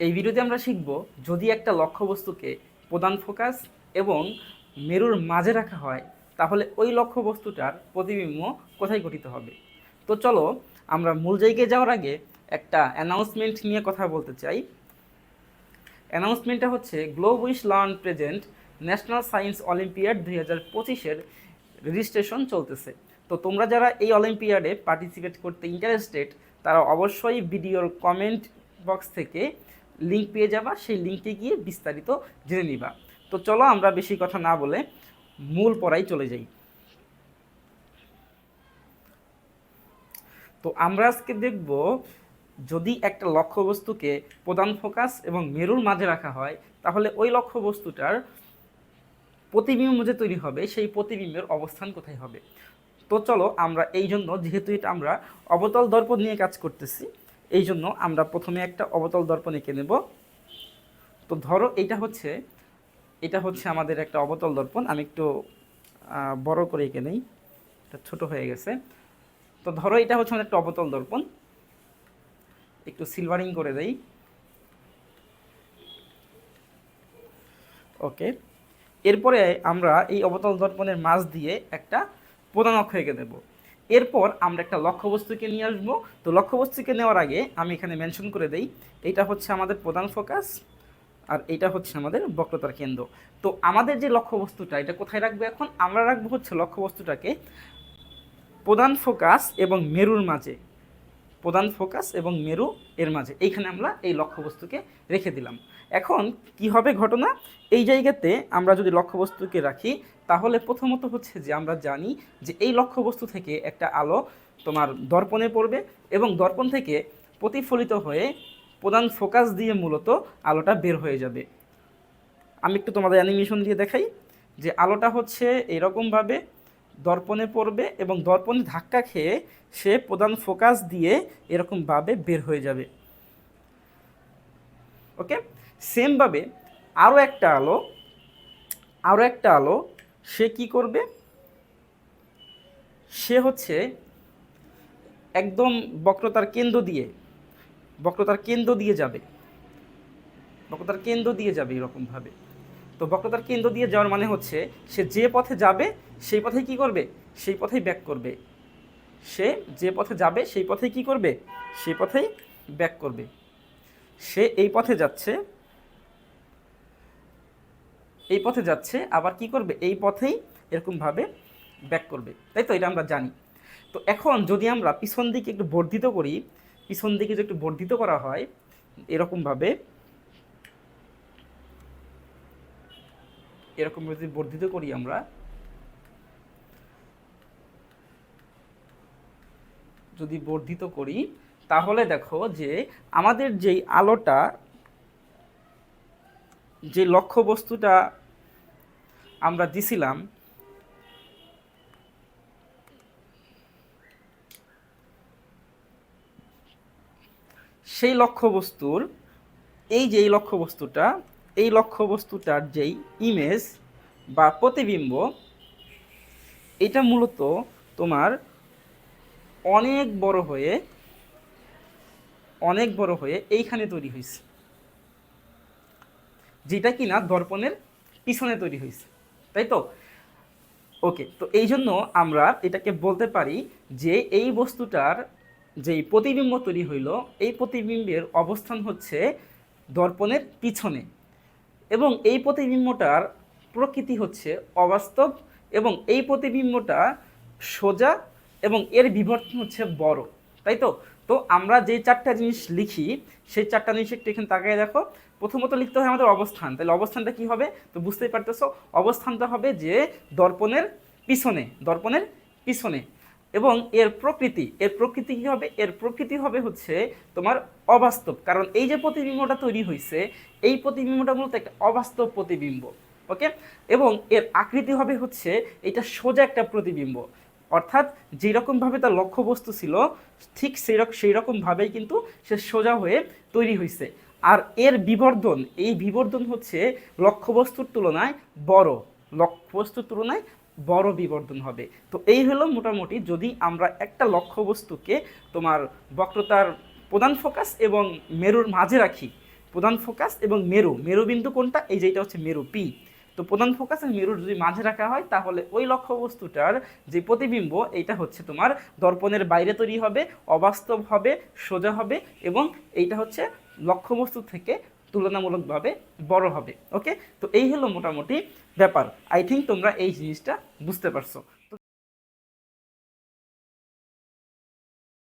এই ভিডিওতে আমরা শিখব যদি একটা লক্ষ্যবস্তুকে প্রধান ফোকাস এবং মেরুর মাঝে রাখা হয়, তাহলে ওই লক্ষ্যবস্তুটার প্রতিবিম্ব কোথায় গঠিত হবে? তো চলো, আমরা মূল জায়গায় যাওয়ার আগে একটা অ্যানাউন্সমেন্ট নিয়ে কথা বলতে চাই। অ্যানাউন্সমেন্টটা হচ্ছে globe wish learn present national science olympiad দুই হাজার পঁচিশের রেজিস্ট্রেশন চলতেছে। তো তোমরা যারা এই অলিম্পিয়াডে পার্টিসিপেট করতে ইন্টারেস্টেড তারা অবশ্যই ভিডিওর কমেন্ট বক্স থেকে লিঙ্ক পেয়ে যাবা, সেই লিঙ্কে গিয়ে বিস্তারিত জেনে নিবা। তো চলো আমরা বেশি কথা না বলে মূল পড়াই চলে যাই। তো আমরা আজকে দেখব যদি একটা লক্ষ্যবস্তুকে প্রধান ফোকাস এবং মেরুর মাঝে রাখা হয়, তাহলে ওই লক্ষ্যবস্তুটার প্রতিবিম্ব যে তৈরি হবে, সেই প্রতিবিম্বের অবস্থান কোথায় হবে? তো চলো আমরা এই জন্য যেহেতু এটা আমরা অবতল দর্পণ নিয়ে কাজ করতেছি এই জন্য আমরা প্রথমে একটা অবতল দর্পণ এঁকে নেব। তো ধরো এইটা হচ্ছে, এটা হচ্ছে আমাদের একটা অবতল দর্পণ। আমি একটু বড় করে এঁকে নেই, এটা ছোট হয়ে গেছে। তো ধরো এটা হচ্ছে আমাদের একটা অবতল দর্পণ। একটু সিলভারিং করে দেই। ওকে। এরপরে আমরা এই অবতল দর্পণের মাঝ দিয়ে একটা প্রধান অক্ষ এঁকে দেব এরপর আমরা একটা লক্ষ্যবস্তুকে নিয়ে আসব। তো লক্ষ্যবস্তুকে নেওয়ার আগে আমি এখানে মেনশন করে দেই এটা হচ্ছে আমাদের প্রধান ফোকাস আর এটা হচ্ছে আমাদের বক্রতার কেন্দ্র। তো আমাদের যে লক্ষ্যবস্তুটা, এটা কোথায় রাখব এখন? আমরা রাখব হচ্ছে লক্ষ্যবস্তুটাকে প্রধান ফোকাস এবং মেরুর মাঝে। প্রধান ফোকাস এবং মেরু এর মাঝে। এইখানে আমরা এই লক্ষ্যবস্তুকে রেখে দিলাম। এখন কি হবে ঘটনা? এই জায়গাতে আমরা যদি লক্ষ্যবস্তুকে রাখি, তাহলে প্রথমত হচ্ছে যে আমরা জানি যে এই লক্ষ্যবস্তু থেকে একটা আলো তোমার দর্পণে পড়বে এবং দর্পণ থেকে প্রতিফলিত হয়ে প্রধান ফোকাস দিয়ে মূলত আলোটা বের হয়ে যাবে। আমি একটু তোমাদের অ্যানিমেশন দিয়ে দেখাই যে আলোটা হচ্ছে এরকমভাবে দর্পণে পড়বে এবং দর্পণে ধাক্কা খেয়ে সে প্রধান ফোকাস দিয়ে এরকমভাবে বের হয়ে যাবে। ওকে? সেমভাবে আরও একটা আলো আরও একটা আলো, সে কি করবে? সে হচ্ছে একদম বক্রতার কেন্দ্র দিয়ে, বক্রতার কেন্দ্র দিয়ে যাবে। বক্রতার কেন্দ্র দিয়ে যাবে এরকমভাবে তো বক্রতার কেন্দ্র দিয়ে যাওয়ার মানে হচ্ছে, সে যে পথে যাবে, সেই পথে কি করবে? সেই পথেই ব্যাক করবে। সে যে পথে যাবে, সেই পথেই কি করবে? সেই পথেই ব্যাক করবে। সে এই পথে যাচ্ছে, এই পথে যাচ্ছে, আবার কি করবে? এই পথেই এরকমভাবে ব্যাক করবে। তাই তো? এটা আমরা জানি। তো এখন যদি আমরা পিছন দিকে একটু বর্ধিত করি, পিছন দিকে যদি একটু বর্ধিত করা হয়, এরকমভাবে এরকম যদি বর্ধিত করি আমরা, যদি বর্ধিত করি, তাহলে দেখো যে আমাদের যেই আলোটা, যে লক্ষ্য বস্তুটা আমরা দিছিলাম, সেই লক্ষ্যবস্তুর, এই যে এই লক্ষ্যবস্তুটা এই লক্ষ্যবস্তুটার যেই ইমেজ বা প্রতিবিম্ব, এটা মূলত তোমার অনেক বড় হয়ে, অনেক বড় হয়ে এইখানে তৈরি হয়েছে। যেটা কিনা দর্পণের পিছনে তৈরি হয়েছে, তাই তো? ওকে তো এই জন্য আমরা এটাকে বলতে পারি যে এই বস্তুটার যেই প্রতিবিম্ব তৈরি হইল, এই প্রতিবিম্বের অবস্থান হচ্ছে দর্পণের পিছনে। এবং এই প্রতিবিম্বটার প্রকৃতি হচ্ছে অবাস্তব এবং এই প্রতিবিম্বটা সোজা এবং এর বিবর্তন হচ্ছে বড়, তাই তো? তো আমরা যে চারটা জিনিস লিখি, সেই চারটা জিনিস একটু এখানে তাকায় দেখো। প্রথমত লিখতে হয় আমাদের অবস্থান। তাহলে অবস্থানটা কি হবে? তো বুঝতেই পারতেছো, অবস্থানটা হবে যে দর্পণের পিছনে দর্পণের পিছনে। এবং এর প্রকৃতি এর প্রকৃতি কী হবে? এর প্রকৃতি হবে হচ্ছে তোমার অবাস্তব। কারণ এই যে প্রতিবিম্বটা তৈরি হয়েছে এই প্রতিবিম্বটা মূলত একটা অবাস্তব প্রতিবিম্ব, ওকে? এবং এর আকৃতি হবে হচ্ছে এটা সোজা একটা প্রতিবিম্ব। অর্থাৎ যেরকমভাবে তার লক্ষ্যবস্তু ছিল, ঠিক সেই রকম সেই রকমভাবেই কিন্তু সে সোজা হয়ে তৈরি হয়েছে আর এর বিবর্ধন, এই বিবর্ধন হচ্ছে লক্ষ্যবস্তুর তুলনায় বড়। লক্ষ্যবস্তুর তুলনায় বড় বিবর্ধন হবে। তো এই হলো মোটামুটি যদি আমরা একটা লক্ষ্যবস্তুকে তোমার বক্রতার প্রধান ফোকাস এবং মেরুর মাঝে রাখি, প্রধান ফোকাস এবং মেরু মেরুবিন্দু কোনটা? এই যে এটা হচ্ছে মেরু পি তো প্রধান ফোকাস আর মেরুর যদি মাঝে রাখা হয়, তাহলে ওই লক্ষ্যবস্তুটার যে প্রতিবিম্ব, এইটা হচ্ছে তোমার দর্পণের বাইরে তৈরি হবে, অবাস্তব হবে, সোজা হবে এবং এইটা হচ্ছে লক্ষ্যবস্তু থেকে তুলনামূলকভাবে বড় হবে ওকে তো এই হলো মোটামুটি ব্যাপার। আই থিঙ্ক তোমরা এই জিনিসটা বুঝতে পারছ।